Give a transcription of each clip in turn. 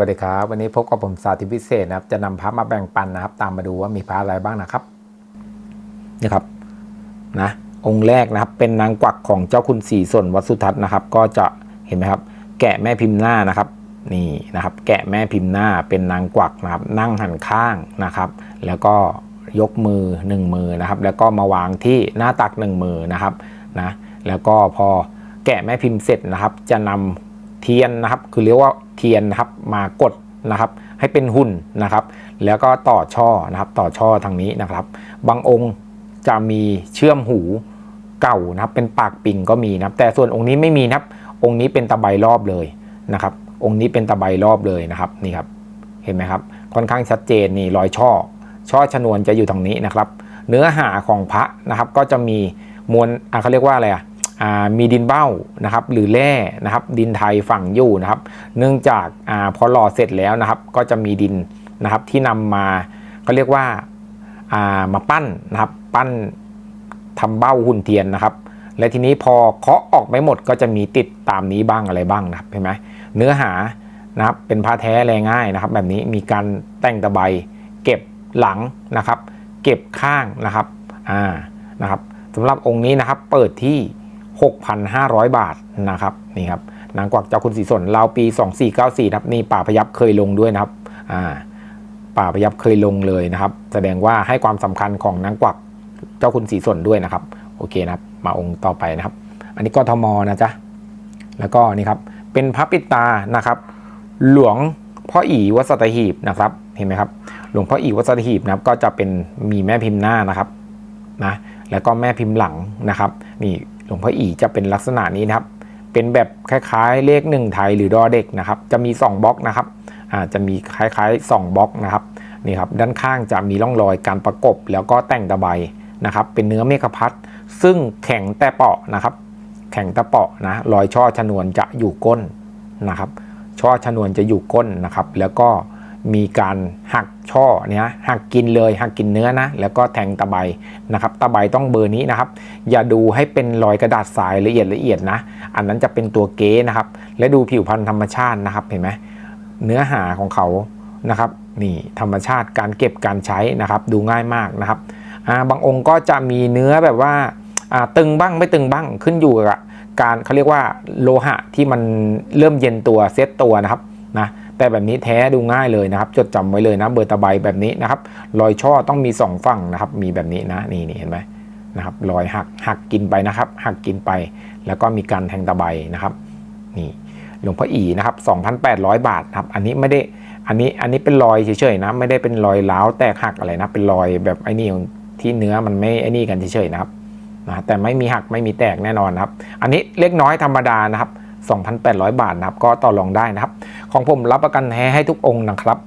วัสดีครับ วันนี้พบกับผมสาธิตพิเศษนะครับ จะนำพระมาแบ่งปันนะครับ ตามมาดูว่ามีพระอะไรบ้างนะครับนี่ครับนะองค์แรกนะครับ เป็นนางกวักของเจ้าคุณสี่ส่วนวัดสุทัศน์นะครับ ก็จะเห็นไหมครับ แกะแม่พิมพ์หน้านะครับนี่นะครับ แกะแม่พิมพ์หน้าเป็นนางกวักนะครับ นั่งหันข้างนะครับ แล้วก็ยกมือหนึ่งมือนะครับ แล้วก็มาวางที่หน้าตักหนึ่งมือนะครับนะแล้วก็พอแกะแม่พิมพ์เสร็จนะครับ จะนำเทียนนะครับ คือเรียกว่า เทียนนะครับมากดนะครับ ให้เป็นหุ่นนะครับ แล้วก็ต่อช่อนะครับ ต่อช่อทางนี้นะครับ บางองค์จะมีเชื่อมหูเก่านะครับ เป็นปากปิ่งก็มีนะครับ แต่ส่วนองค์นี้ไม่มีนะครับ องค์นี้เป็นตะไบรอบเลยนะครับ องค์นี้เป็นตะไบรอบเลยนะครับนี่ครับเห็นไหมครับ ค่อนข้างชัดเจนนี่รอยช่อ ช่อชนวนจะอยู่ทางนี้นะครับ เนื้อหาของพระนะครับ ก็จะมีมวลเขาเรียกว่าอะไรอะอ่า มีดินเบ้านะครับหรือแร่นะครับดินไทยฝังอยู่นะครับ เนื่องจากอาพอหล่อเสร็จแล้วนะครับ ก็จะมีดินนะครับที่นำมาก็เรียกว่าามาปั้นนะครับปั้นทำเบ้าหุ่นเทียนนะครับ และทีนี้พอเคาะออกไม่หมดก็จะมีติดตามนี้บ้างอะไรบ้างนะครับเห็นไหมเนื้อหานะครับเป็นผ้าแท้แรงง่ายนะครับ แบบนี้มีการแต่งตะไบเก็บหลังนะครับ เก็บข้างนะครับอ่านะครับสำหรับองค์นี้นะครับเปิดที่ 6,500 บาทนะครับนี่ครับนางกวักเจ้าคุณศรีสนเราปี 2494นะครับนี่ป่าพยับเคยลงด้วยนะครับอ่าป่าพยับเคยลงเลยนะครับ แสดงว่าให้ความสำคัญของนางกวักเจ้าคุณศรีสนด้วยนะครับ โอเคนะครับ มาองค์ต่อไปนะครับ อันนี้กทมนะจ๊ะแล้วก็นี่ครับเป็นพระปิตานะครับ หลวงพ่ออีวัสตหีบนะครับเห็นไหมครับ หลวงพ่ออีวัสตหีบนะครับก็จะเป็นมีแม่พิมพ์หน้านะครับนะแล้วก็แม่พิมพ์หลังนะครับนี่ หลวงพ่ออีจะเป็นลักษณะนี้นะครับ เป็นแบบคล้ายๆ เลขหนึ่งไทยหรือดอเด็กนะครับ จะมี 2บล็อกนะครับอ่าจะมีคล้ายๆ 2บล็อกนะครับนี่ครับด้านข้างจะมีร่องรอยการประกบแล้วก็แต่งตะไบนะครับเป็นเนื้อเมฆพัดซึ่งแข็งแต่เปาะนะครับ แข็งแต่เปาะนะรอยช่อชนวนจะอยู่ก้นนะครับ ช่อชนวนจะอยู่ก้นนะครับ แล้วก็ มีการหักช่อเนี่ยหักกินเลยหักกินเนื้อนะ แล้วก็แทงตะไบนะครับ ตะไบต้องเบอร์นี้นะครับ อย่าดูให้เป็นรอยกระดาษทรายละเอียดละเอียดนะ อันนั้นจะเป็นตัวเก๊นะครับ และดูผิวพรรณธรรมชาตินะครับ เห็นไหมเนื้อหาของเขานะครับนี่ธรรมชาติการเก็บการใช้นะครับ ดูง่ายมากนะครับาบางองค์ก็จะมีเนื้อแบบว่าอ่าตึงบ้างไม่ตึงบ้างขึ้นอยู่กับการเขาเรียกว่าโลหะที่มันเริ่มเย็นตัวเซตตัวนะครับนะ แต่แบบนี้แท้ดูง่ายเลยนะครับ จดจำไว้เลยนะเบอร์ตะไบแบบนี้นะครับรอยช่อต้องมีสองฝั่งนะครับ มีแบบนี้นะนี่นี่เห็นไหมนะครับรอยหักหักกินไปนะครับ หักกินไป แล้วก็มีการแทงตะไบนะครับ นี่หลวงพ่ออีนะครับ2,800 บาทครับ อันนี้ไม่ได้อันนี้อันนี้เป็นรอยเฉยๆนะ ไม่ได้เป็นรอยร้าวแตกหักอะไรนะ เป็นรอยแบบไอ้นี่ที่เนื้อมันไม่ไอ้นี่กันเฉยๆนะครับนะแต่ไม่มีหักไม่มีแตกแน่นอนนะครับ อันนี้เล็กน้อยธรรมดานะครับ 2,800 บาทนะครับ ก็ต่อรองได้นะครับ ของผมรับประกันแท้ให้ทุกองค์นะครับ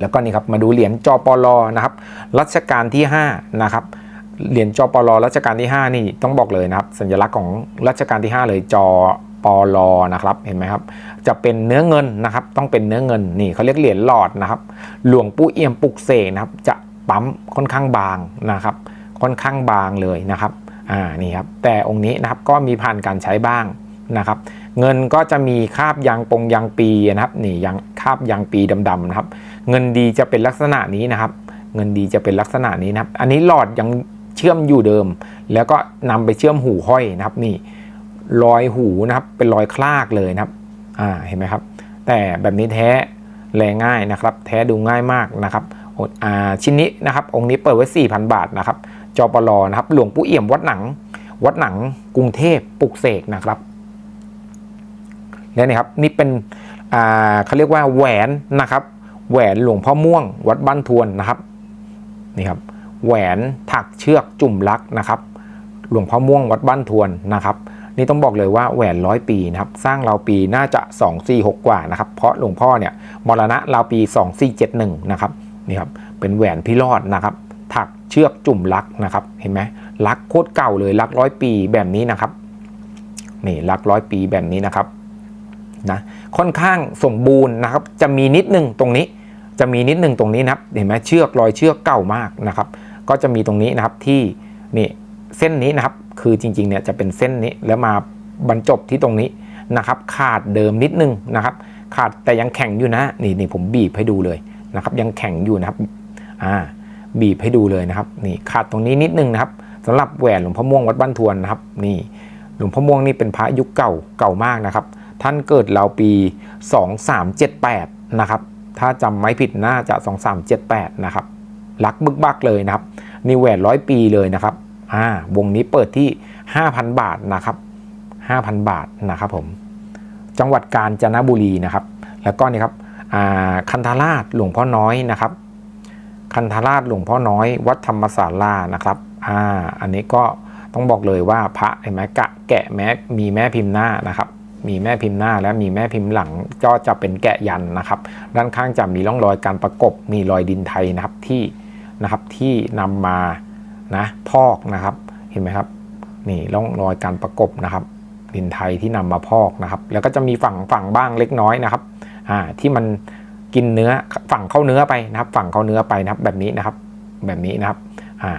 แล้วก็นี่ครับมาดูเหรียญจอปลอนะครับ รัชกาลที่5นะครับเหรียญจอปลอรัชกาลที่ 5 นี่ต้องบอกเลยนะครับ สัญลักษณ์ของรัชกาลที่ 5 เลยจอปลอนะครับเห็นไหมครับ จะเป็นเนื้อเงินนะครับ ต้องเป็นเนื้อเงินนี่เขาเรียกเหรียญหลอดนะครับ หลวงปู่เอี่ยมปุกเสกนะครับ จะปั๊มค่อนข้างบางนะครับ ค่อนข้างบางเลยนะครับอ่านี่ครับแต่องค์นี้นะครับก็มีผ่านการใช้บ้างนะครับ เงินก็จะมีคาบยางปงยางปีนะครับนี่ยางคาบยางปีดำๆนะครับ เงินดีจะเป็นลักษณะนี้นะครับ เงินดีจะเป็นลักษณะนี้นะครับ อันนี้หลอดยังเชื่อมอยู่เดิม แล้วก็นำไปเชื่อมหูห้อยนะครับนี่รอยหูนะครับเป็นรอยคลากเลยนะครับอ่าเห็นไหมครับ แต่แบบนี้แท้แรงง่ายนะครับ แท้ดูง่ายมากนะครับอ่าชิ้นนี้นะครับองค์นี้เปิดไว้ 4,000 บาทนะครับจอปลอนะครับหลวงปู่เอี่ยมวัดหนัง วัดหนังกรุงเทพปลุกเสกนะครับ และนี่ครับนี่เป็นเขาเรียกว่าแหวนนะครับ แหวนหลวงพ่อม่วง วัดบ้านทวนนะครับนี่ครับแหวนถักเชือกจุ่มลักนะครับ หลวงพ่อม่วงวัดบ้านทวนนะครับนี่ต้องบอกเลยว่าแหวนร้อยปีนะครับสร้างราวปีน่าจะ 246 กว่านะครับ เพราะหลวงพ่อเนี่ยมรณะราวปี 2471 นะครับนี่ครับเป็นแหวนพิรอดนะครับ ถักเชือกจุ่มลักนะครับเห็นไหมลักโคตรเก่าเลยลักร้อยปีแบบนี้นะครับนี่ลักร้อยปีแบบนี้นะครับ นะค่อนข้างสมบูรณ์นะครับ จะมีนิดนึงตรงนี้ จะมีนิดนึงตรงนี้นะครับ เห็นไหมเชือกรอยเชือกเก่ามากนะครับ ก็จะมีตรงนี้นะครับที่นี่เส้นนี้นะครับ คือจริงๆเนี่ยจะเป็นเส้นนี้แล้วมาบรรจบที่ตรงนี้นะครับ ขาดเดิมนิดนึงนะครับ ขาดแต่ยังแข็งอยู่นะนี่นี่ผมบีบให้ดูเลยนะครับ ยังแข็งอยู่นะครับอ่าบีบให้ดูเลยนะครับ นี่ขาดตรงนี้นิดนึงนะครับสำหรับแหวนหลวงพ่อม่วงวัดบ้านทวนนะครับ นี่หลวงพ่อม่วงนี่เป็นพระยุคเก่าเก่ามากนะครับ ท่านเกิดราวปี 2378 นะครับ ถ้าจำไม่ผิดน่าจะ 2378 นะครับลักบึกบักเลยนะครับ นี่แหวนร้อยปีเลยนะครับ อ่าวงนี้เปิดที่ 5,000 บาทนะครับ 5,000 บาทนะครับผม จังหวัดกาญจนบุรีนะครับ แล้วก็นี่ครับอ่าคันธาราชหลวงพ่อน้อยนะครับ คันธาราชหลวงพ่อน้อย วัดธรรมศาลานะครับ อ่า อันนี้ก็ต้องบอกเลยว่าพระเห็นไหมกะแกะแม้มีแม่พิมพ์หน้านะครับ มีแม่พิมพ์หน้าและมีแม่พิมพ์หลังก็จะเป็นแกะยันนะครับ ด้านข้างจะมีร่องรอยการประกบ มีรอยดินไทยนะครับที่นะครับที่นำมานะพอกนะครับเห็นไหมครับนี่ร่องรอยการประกบนะครับดินไทยที่นำมาพอกนะครับ แล้วก็จะมีฝั่งฝั่งบ้างเล็กน้อยนะครับอ่าที่มันกินเนื้อฝั่งเข้าเนื้อไปนะครับ ฝั่งเข้าเนื้อไปนะครับแบบนี้นะครับ แบบนี้นะครับอ่า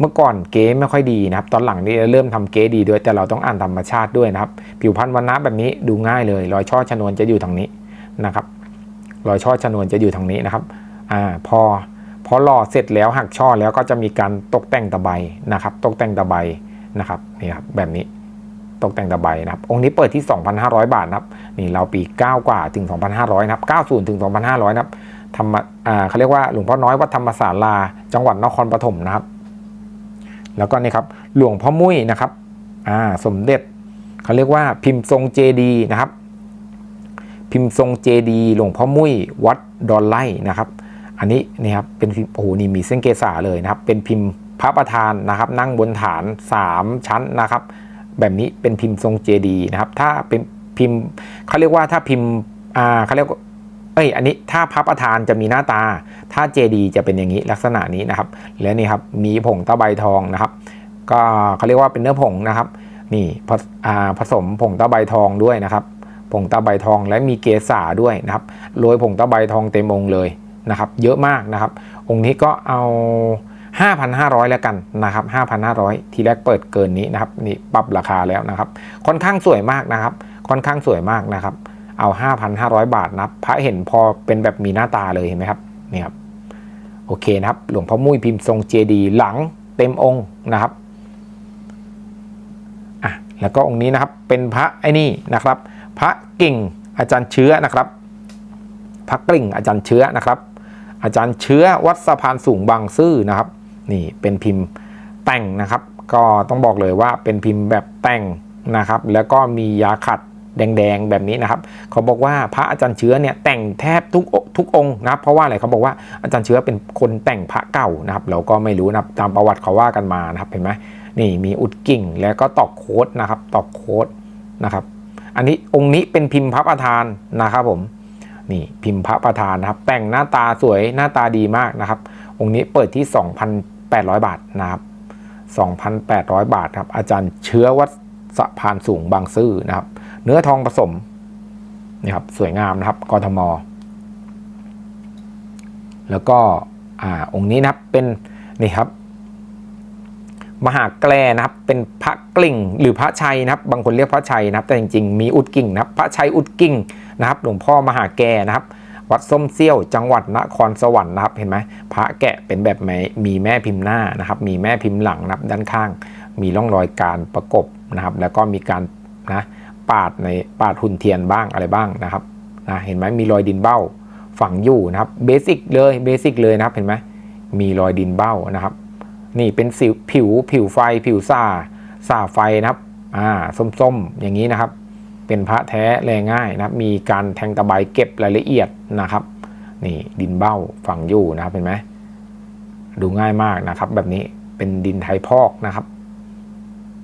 เมื่อก่อนเก๋ไม่ค่อยดีนะครับ ตอนหลังนี่เริ่มทำเก๋ดีด้วยแต่เราต้องอ่านธรรมชาติด้วยนะครับ ผิวพรรณวันนะแบบนี้ดูง่ายเลยรอยช่อชนวนจะอยู่ทางนี้นะครับรอยช่อชนวนจะอยู่ทางนี้นะครับอ่าพอพอหล่อเสร็จแล้วหักช่อแล้วก็จะมีการตกแต่งตะไบนะครับ ตกแต่งตะไบนะครับนี่ครับแบบนี้ตกแต่งตะไบนะครับ องค์นี้เปิดที่ 2,500 บาทนะครับนี่เราปี 9 กว่าถึง 2,500นะครับ90ถึง2,500นะครับธรรมอ่าเขาเรียกว่าหลวงพ่อน้อยวัดธรรมศาลา จังหวัดนครปฐมนะครับ แล้วก็นี่ครับหลวงพ่อมุ้ยนะครับอ่าสมเด็จเขาเรียกว่าพิมพ์ทรงเจดีนะครับ พิมพ์ทรงเจดีหลวงพ่อมุ้ยวัดดอนไล่นะครับ อันนี้นี่ครับเป็นโอ้โหนี่มีเส้นเกษาเลยนะครับ เป็นพิมพ์พระประธานนะครับ นั่งบนฐาน 3 ชั้นนะครับ แบบนี้เป็นพิมพ์ทรงเจดีนะครับ ถ้าเป็นพิมพ์เขาเรียกว่าถ้าพิมพ์อ่าเขาเรียก เอ้ยอันนี้ถ้าพระประธานจะมีหน้าตา ถ้าเจดีจะเป็นอย่างนี้ลักษณะนี้นะครับ และนี่ครับมีผงตะไบทองนะครับ ก็เขาเรียกว่าเป็นเนื้อผงนะครับ นี่ผสอ่าผสมผงตะไบทองด้วยนะครับ ผงตะไบทองและมีเกสาด้วยนะครับโรยผงตะไบทองเต็มองค์เลยนะครับ เยอะมากนะครับ องค์นี้ก็เอา 5,500 แล้วกันนะครับ 5,500 ทีแรกเปิดเกินนี้นะครับนี่ปรับราคาแล้วนะครับ ค่อนข้างสวยมากนะครับ ค่อนข้างสวยมากนะครับ เอา 5,500 บาทนะพระเห็นพอเป็นแบบมีหน้าตาเลยเห็นไหมครับนี่ครับโอเคนะครับหลวงพ่อมุ้ยพิมพ์ทรงเจดีหลังเต็มองค์นะครับอะแล้วก็องค์นี้นะครับเป็นพระไอ้นี่นะครับ พระกิ่งอาจารย์เชื้อนะครับ พระกิ่งอาจารย์เชื้อนะครับ อาจารย์เชื้อวัดสะพานสูงบางซื่อนะครับนี่เป็นพิมพ์แต่งนะครับ ก็ต้องบอกเลยว่าเป็นพิมพ์แบบแต่งนะครับ แล้วก็มียาขัด แดงๆแบบนี้นะครับ เขาบอกว่าพระอาจารย์เชื้อเนี่ยแต่งแทบทุกองทุกองค์นะครับ เพราะว่าอะไรเขาบอกว่าอาจารย์เชื้อเป็นคนแต่งพระเก่านะครับ เราก็ไม่รู้นะตามประวัติเขาว่ากันมานะครับเห็นไหมนี่มีอุดกิ่งแล้วก็ตอกโค้ดนะครับตอกโค้ดนะครับ อันนี้องค์นี้เป็นพิมพ์พระประธานนะครับผมนี่พิมพ์พระประธานนะครับ แต่งหน้าตาสวยหน้าตาดีมากนะครับ องค์นี้เปิดที่ 2,800 บาทนะครับ 2,800 บาทครับอาจารย์เชื้อวัดสะพานสูงบางซื่อนะครับ เนื้อทองผสมนี่ครับสวยงามนะครับกทม แล้วก็อ่าองค์นี้นะครับเป็นนี่ครับ มหาแกลนะครับเป็นพระกลิ่ง หรือพระชัยนะครับ บางคนเรียกพระชัยนะครับ แต่จริงๆมีอุดกิ่งนะครับ พระชัยอุดกิ่งนะครับหลวงพ่อมหาแกนะครับ วัดส้มเซี่ยวจังหวัดนครสวรรค์นะครับเห็นไหมพระแกะเป็นแบบไหนมีแม่พิมพ์หน้านะครับ มีแม่พิมพ์หลังนะครับด้านข้าง มีร่องรอยการประกบนะครับ แล้วก็มีการนะ ปาดในปาดหุ่นเทียนบ้างอะไรบ้างนะครับนะเห็นไหมมีรอยดินเบ้าฝังอยู่นะครับเบสิกเลยเบสิกเลยนะครับเห็นไหมมีรอยดินเบ้านะครับ นี่เป็นสิวผิวผิวไฟผิวซ่าซ่าไฟนะครับอ่าส้มๆ อย่างนี้นะครับ เป็นพระแท้แรงง่ายนะครับ มีการแทงตะไบเก็บรายละเอียดนะครับ นี่ดินเบ้าฝังอยู่นะครับเห็นไหมดูง่ายมากนะครับ แบบนี้เป็นดินไทยพอกนะครับ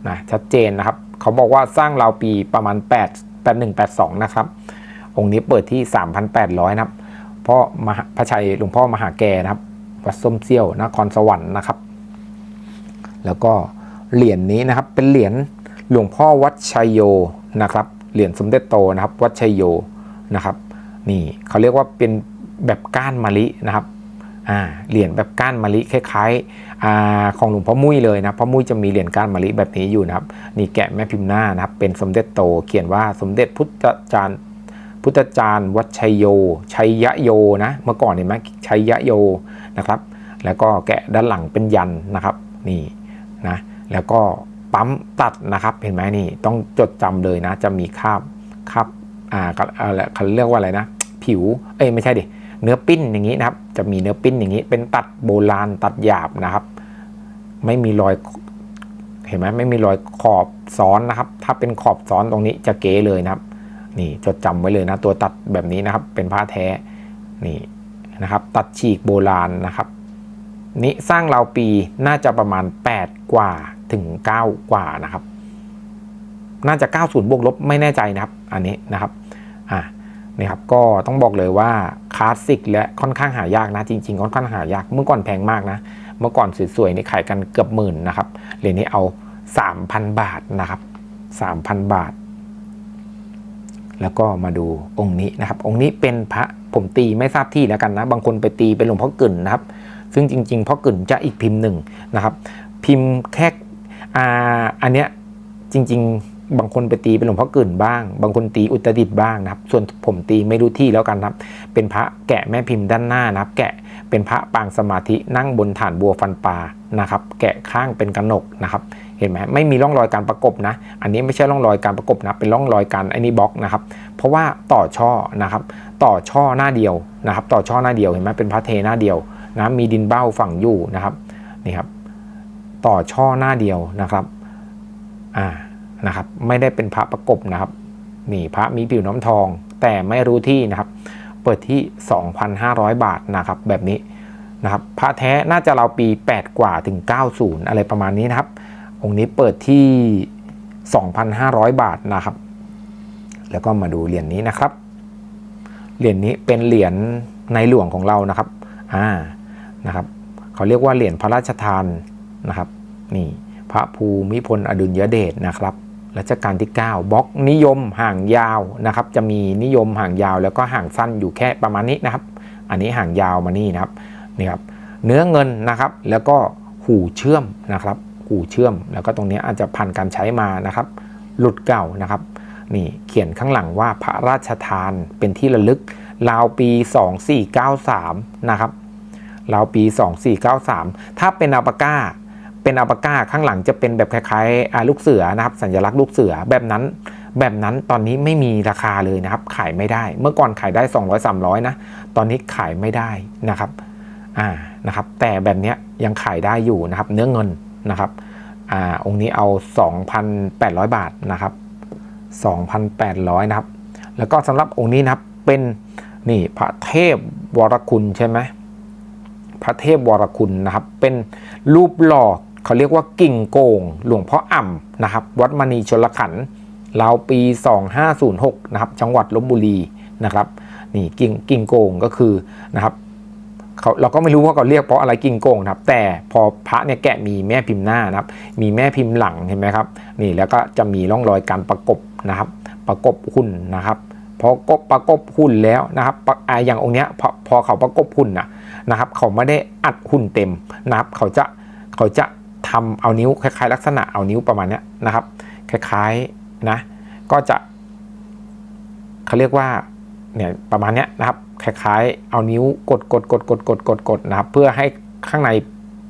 นะชัดเจนนะครับ เขาบอกว่าสร้างราวปีประมาณ 8 8182 นะครับ องค์นี้เปิดที่ 3,800 นะครับเพราะมหาพระชัยหลวงพ่อมหาแกนะครับ วัดส้มเซี่ยวนครสวรรค์นะครับ แล้วก็เหรียญนี้นะครับเป็นเหรียญหลวงพ่อวัดชัยโยนะครับ เหรียญสมเด็จโตนะครับ วัดชัยโยนะครับ นี่เขาเรียกว่าเป็นแบบก้านมะลินะครับ อ่าเหรียญแบบก้านมะลิคล้ายๆอ่าของหลวงพ่อมุ้ยเลยนะพ่อมุ้ยจะมีเหรียญก้านมะลิแบบนี้อยู่นะครับ นี่แกะแม่พิมพ์หน้านะครับ เป็นสมเด็จโตเขียนว่าสมเด็จพุทธจารย์พุทธจารย์วัชัยโย ชัยยะโยนะ เมื่อก่อนเห็นไหมชัยยะโยนะครับ แล้วก็แกะด้านหลังเป็นยันนะครับนี่นะแล้วก็ปั๊มตัดนะครับเห็นไหมนี่ต้องจดจำเลยนะ จะมีคาบคาบอ่าอะไรเขาเรียกว่าอะไรนะ ผิวเอ้ยไม่ใช่ดิ เนื้อปิ้นอย่างนี้นะครับ จะมีเนื้อปิ้นอย่างนี้ เป็นตัดโบราณตัดหยาบนะครับ ไม่มีรอยเห็นไหมไม่มีรอยขอบซ้อนนะครับ ถ้าเป็นขอบซ้อนตรงนี้จะเก๋เลยนะครับ นี่จดจำไว้เลยนะ ตัวตัดแบบนี้นะครับ เป็นผ้าแท้นี่นะครับ ตัดฉีกโบราณนะครับนี้สร้างราวปีน่าจะประมาณ 8 กว่าถึง 9 กว่านะครับ น่าจะ 90บวกลบไม่แน่ใจนะครับ อันนี้นะครับอ่านี่ครับก็ต้องบอกเลยว่า คลาสสิกและค่อนข้างหายากนะจริงๆค่อนข้างหายากเมื่อก่อนแพงมากนะ เมื่อก่อนสวยๆนี่ขายกันเกือบหมื่นนะครับเหรียญนี้เอา 3,000 บาทนะครับ 3,000 บาท แล้วก็มาดูองค์นี้นะครับ องค์นี้เป็นพระผมตีไม่ทราบที่แล้วกันนะ บางคนไปตีเป็นหลวงพ่อกึ่นนะครับ ซึ่งจริงๆพ่อกึ่นจะอีกพิมพ์หนึ่งนะครับ พิมพ์แค่อ่าอันเนี้ยจริง ๆ บางคนไปตีเป็นหลวงพ่อกึ่นบ้าง บางคนตีอุตรดิตบ้างนะครับ ส่วนผมตีไม่รู้ที่แล้วกันนะครับ เป็นพระแกะแม่พิมพ์ด้านหน้านะครับ แกะเป็นพระปางสมาธินั่งบนฐานบัวฟันปลานะครับ แกะข้างเป็นกระหนกนะครับ เห็นไหมไม่มีร่องรอยการประกบนะ อันนี้ไม่ใช่ร่องรอยการประกบนะ เป็นร่องรอยการไอ้นี่บล็อกนะครับ เพราะว่าต่อช่อนะครับ ต่อช่อหน้าเดียวนะครับ ต่อช่อหน้าเดียวเห็นไหมเป็นพระเทหน้าเดียวนะมีดินเบ้าฝังอยู่นะครับนี่ครับ ต่อช่อหน้าเดียวนะครับอ่า นะครับ ไม่ได้เป็นพระประกบนะครับนี่พระมีผิวน้ำทอง แต่ไม่รู้ที่นะครับ เปิดที่ 2,500 บาทนะครับ แบบนี้นะครับ พระแท้น่าจะเราปี 8 กว่าถึง 90 อะไรประมาณนี้นะครับ องค์นี้เปิดที่ 2,500 บาทนะครับ แล้วก็มาดูเหรียญนี้นะครับ เหรียญนี้เป็นเหรียญในหลวงของเรานะครับ อ่า นะครับ เขาเรียกว่าเหรียญพระราชทานนะครับ นี่ พระภูมิพลอดุลยเดชนะครับ รัชกาลที่ 9บล็อกนิยมห่างยาวนะครับจะมีนิยมห่างยาวแล้วก็ห่างสั้นอยู่แค่ประมาณนี้นะครับ อันนี้ห่างยาวมานี่นะครับนี่ครับเนื้อเงินนะครับแล้วก็หูเชื่อมนะครับหูเชื่อม แล้วก็ตรงนี้อาจจะผ่านการใช้มานะครับ หลุดเก่านะครับนี่เขียนข้างหลังว่าพระราชทานเป็นที่ระลึกราวปี 2493 นะครับราวปี 2493 ถ้าเป็นอัลปาก้า เป็นอัลปาก้าข้างหลังจะเป็นแบบคล้ายๆอาลูกเสือนะครับสัญลักษณ์ลูกเสือแบบนั้น แบบนั้นตอนนี้ไม่มีราคาเลยนะครับ ขายไม่ได้ เมื่อก่อนขายได้ 200 300 นะ ตอนนี้ขายไม่ได้นะครับอ่านะครับแต่แบบนี้ยยังขายได้อยู่นะครับ เนื้อเงินนะครับอ่าองค์นี้เอา 2,800 บาทนะครับ 2,800 นะครับ แล้วก็สำหรับองค์นี้นะครับเป็นนี่พระเทพวรคุณใช่ไหมพระเทพวรคุณนะครับ เป็นรูปหล่อ เขาเรียกว่ากิ่งโกง หลวงพ่ออ่ำนะครับ วัดมณีชลขันธ์ราวปี 2506 นะครับ จังหวัดลบบุรีนะครับนี่กิ่งกิ่งโกงก็คือนะครับเขาเราก็ไม่รู้ว่าเขาเรียกเพราะอะไรกิ่งโกงนะครับ แต่พอพระเนี่ยแกะมีแม่พิมพ์หน้านะครับ มีแม่พิมพ์หลังเห็นไหมครับ นี่แล้วก็จะมีร่องรอยการประกบนะครับ ประกบหุ่นนะครับพอกบประกบหุ่นแล้วนะครับปะอ่าอย่างองค์เนี้ยพอพอเขาประกบหุ่นนะนะครับ เขาไม่ได้อัดหุ่นเต็มนะครับ เขาจะเขาจะ ทำเอานิ้วคล้ายๆ ลักษณะเอานิ้วประมาณนี้นะครับ คล้ายๆนะก็จะเขาเรียกว่าเนี่ยประมาณนี้นะครับคล้ายๆ เอานิ้วกดกดกดกดกดกดกดนะครับ เพื่อให้ข้างใน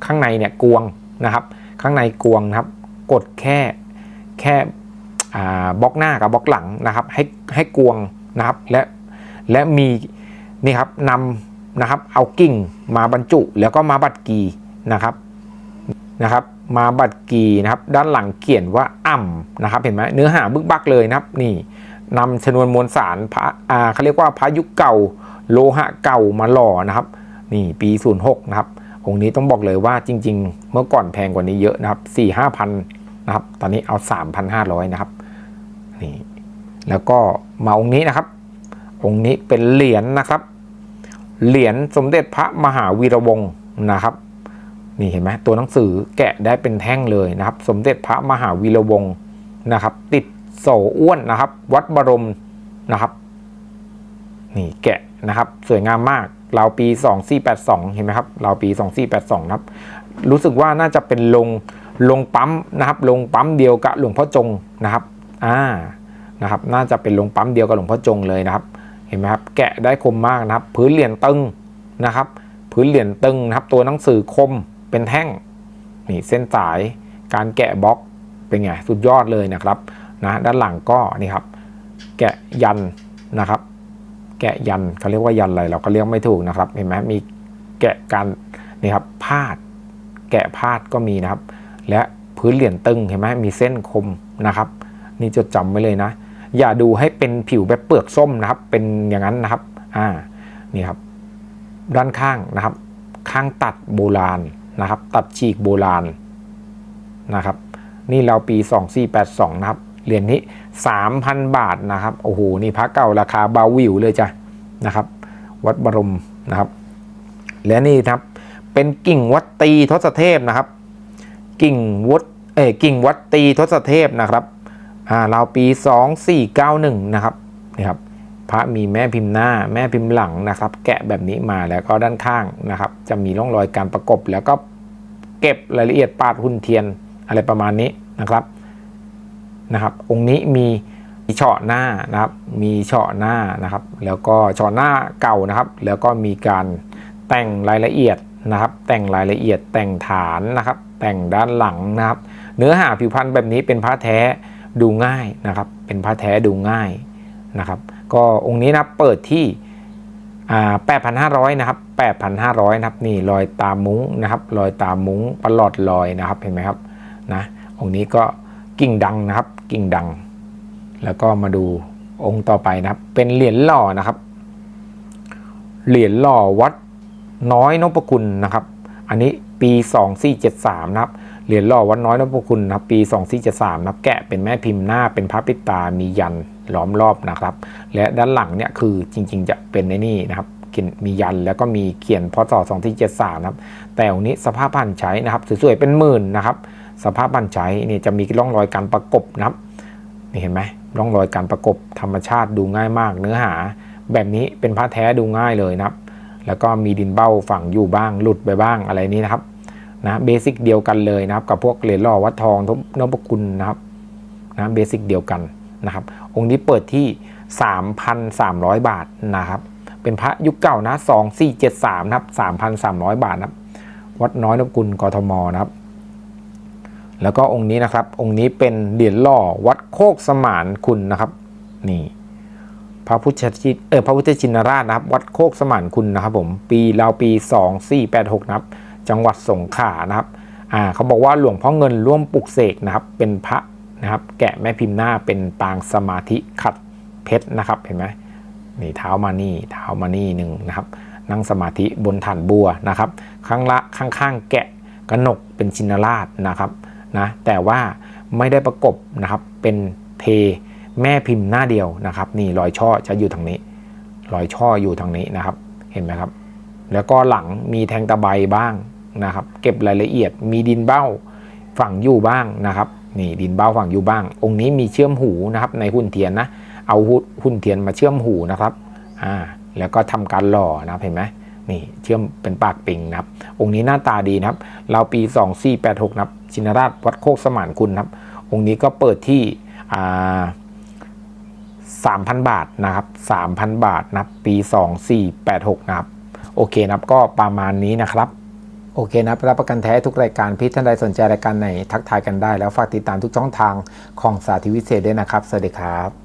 ข้างในเนี่ยกวงนะครับ ข้างในกวงนะครับ กดแค่แค่บล็อกหน้ากับบล็อกหลังนะครับให้ให้กวงนะครับและและมีนี่ครับนำนะครับเอากิ่งมาบรรจุแล้วก็มาบัดกีนะครับนะครับ มาบัดกีนะครับ ด้านหลังเขียนว่าอ่ำนะครับ เห็นไหมเนื้อหาบึกบักเลยนะครับ นี่นำชนวนมวลสารพระอ่าเขาเรียกว่าพระยุคเก่า โลหะเก่ามาหล่อนะครับ นี่ปี 06 นะครับองค์นี้ต้องบอกเลยว่าจริง ๆ เมื่อก่อนแพงกว่านี้เยอะนะครับ4 5 0 0 0นะครับ ตอนนี้เอา 3,500 นะครับนี่แล้วก็มาองค์นี้นะครับ องค์นี้เป็นเหรียญนะครับ เหรียญสมเด็จพระมหาวีระวงศ์นะครับ นี่เห็นไหมตัวหนังสือแกะได้เป็นแท่งเลยนะครับ สมเด็จพระมหาวีรวงศ์นะครับ ติดโสอ้วนนะครับ วัดบรมนะครับ นี่แกะนะครับ สวยงามมากราวปี 2482 เห็นไหมครับราวปี 2482 นะครับ รู้สึกว่าน่าจะเป็นลงลงปั๊มนะครับ ลงปั๊มเดียวกับหลวงพ่อจงนะครับอ่านะครับ น่าจะเป็นลงปั๊มเดียวกับหลวงพ่อจงเลยนะครับ เห็นไหมครับ แกะได้คมมากนะครับ พื้นเหรียญตึงนะครับ พื้นเหรียญตึงนะครับ ตัวหนังสือคม เป็นแท่งนี่เส้นสายการแกะบล็อกเป็นไงสุดยอดเลยนะครับนะด้านหลังก็นี่ครับ แกะยันนะครับ แกะยันเขาเรียกว่ายันอะไรเราก็เรียกไม่ถูกนะครับเห็นไหมมีแกะการนี่ครับพาด แกะพาดก็มีนะครับ และพื้นเหรียญตึงเห็นไหมมีเส้นคมนะครับ นี่จดจำไว้เลยนะ อย่าดูให้เป็นผิวแบบเปลือกส้มนะครับ เป็นอย่างนั้นนะครับอ่านี่ครับ ด้านข้างนะครับ ข้างตัดโบราณ นะครับ ตัดฉีกโบราณนะครับ นี่เราปี 2482 นะครับ เหรียญนี้ 3,000 บาทนะครับ โอ้โห นี่พระเก่าราคาเบาวิวเลยจ้ะนะครับ วัดบรมนะครับ และนี่ครับ เป็นกิ่งวัดตีทศเทพนะครับ กิ่งวัดเอ้ยกิ่งวัดตีทศเทพนะครับ อ่าเราปี 2491 นะครับ นี่ครับ พระมีแม่พิมพ์หน้าแม่พิมพ์หลังนะครับ แกะแบบนี้มาแล้วก็ด้านข้างนะครับ จะมีร่องรอยการประกบ แล้วก็เก็บรายละเอียดปาดหุ่นเทียนอะไรประมาณนี้นะครับนะครับ องค์นี้มีเฉาะหน้านะครับ มีเฉาะหน้านะครับ แล้วก็เฉาะหน้าเก่านะครับ แล้วก็มีการแต่งรายละเอียดนะครับ แต่งรายละเอียดแต่งฐานนะครับ แต่งด้านหลังนะครับ เนื้อหาผิวพรรณแบบนี้เป็นพระแท้ดูง่ายนะครับ เป็นพระแท้ดูง่ายนะครับ ก็องค์นี้นะเปิดที่อ่า8,500 นะครับ 8,500 นะครับ นี่รอยตามมุ้งนะครับ รอยตามมุ้งประหลอดรอยนะครับ เห็นไหมครับ นะ องค์นี้ก็กิ่งดังนะครับ กิ่งดัง แล้วก็มาดูองค์ต่อไปนะครับ เป็นเหรียญหล่อนะครับ เหรียญหล่อวัดน้อยนพคุณนะครับ อันนี้ปี 2473 นะครับ เหรียญหล่อวัดน้อยนพคุณนะครับ ปี 2473 นะครับ แกะเป็นแม่พิมพ์หน้า เป็นพระปิตา มียัน ล้อมรอบนะครับ และด้านหลังเนี่ยคือจริง ๆ จะเป็นในนี่นะครับมียันแล้วก็มีเขียนพศ2473นะครับ แต่องค์นี้สภาพผ่านใช้นะครับสวยๆเป็นหมื่นนะครับ สภาพผ่านใช้นี่จะมีร่องรอยการประกบนะครับนี่เห็นไหมร่องรอยการประกบธรรมชาติดูง่ายมาก เนื้อหา แบบนี้เป็นพระแท้ดูง่ายเลยนะครับ แล้วก็มีดินเบ้าฝังอยู่บ้างหลุดไปบ้างอะไรนี้นะครับนะเบสิกเดียวกันเลยนะครับ กับพวกเหรียญหล่อวัดทองทบนพคุณนะครับนะเบสิกเดียวกัน นะครับองค์นี้เปิดที่ 3,300 บาทนะครับเป็นพระยุคเก่านะ2473นะครับ3,300 บาทนะครับวัดน้อยนพคุณกทมนะครับ แล้วก็องค์นี้นะครับ องค์นี้เป็นเหรียญหล่อวัดโคกสมานคุณนะครับนี่พระพุทธชินเออพระพุทธชินราชนะครับ วัดโคกสมานคุณนะครับผมปีราวปี 2486นะครับจังหวัดสงขลานะครับอ่าเขาบอกว่าหลวงพ่อเงินร่วมปลุกเสกนะครับ เป็นพระ นะครับ แกะแม่พิมพ์หน้าเป็นปางสมาธิขัดเพชรนะครับเห็นไหมนี่เท้ามานี่เท้ามานี่หนึ่งนะครับ นั่งสมาธิบนฐานบัวนะครับ ข้างละข้างๆ แกะกระหนกเป็นชินราชนะครับนะแต่ว่าไม่ได้ประกบนะครับเป็นเทแม่พิมพ์หน้าเดียวนะครับ นี่รอยช่อจะอยู่ทางนี้ รอยช่ออยู่ทางนี้นะครับ เห็นไหมครับ แล้วก็หลังมีแทงตะไบบ้างนะครับ เก็บรายละเอียดมีดินเบ้าฝังอยู่บ้างนะครับ นี่ดินเบ้าฝังอยู่บ้าง องค์นี้มีเชื่อมหูนะครับ ในหุ่นเทียนนะ เอาหุ่นเทียนมาเชื่อมหูนะครับอ่าแล้วก็ทำการหล่อนะครับเห็นไหมนี่เชื่อมเป็นปากปิงนะครับ องค์นี้หน้าตาดีนะครับ เราปี 2486นะครับชินราชวัดโคกสมานคุณนะครับ องค์นี้ก็เปิดที่อ่า3,000 บาทนะครับ 3,000 บาทนะครับ ปี 2486 นะครับ โอเคนะครับ ก็ประมาณนี้นะครับ โอเคนะรับประกันแท้ทุกรายการพี่ท่านใดสนใจรายการไหนทักทายกันได้แล้วฝากติดตามทุกช่องทางของสาธิตวิเศษด้วยนะครับ สวัสดีครับ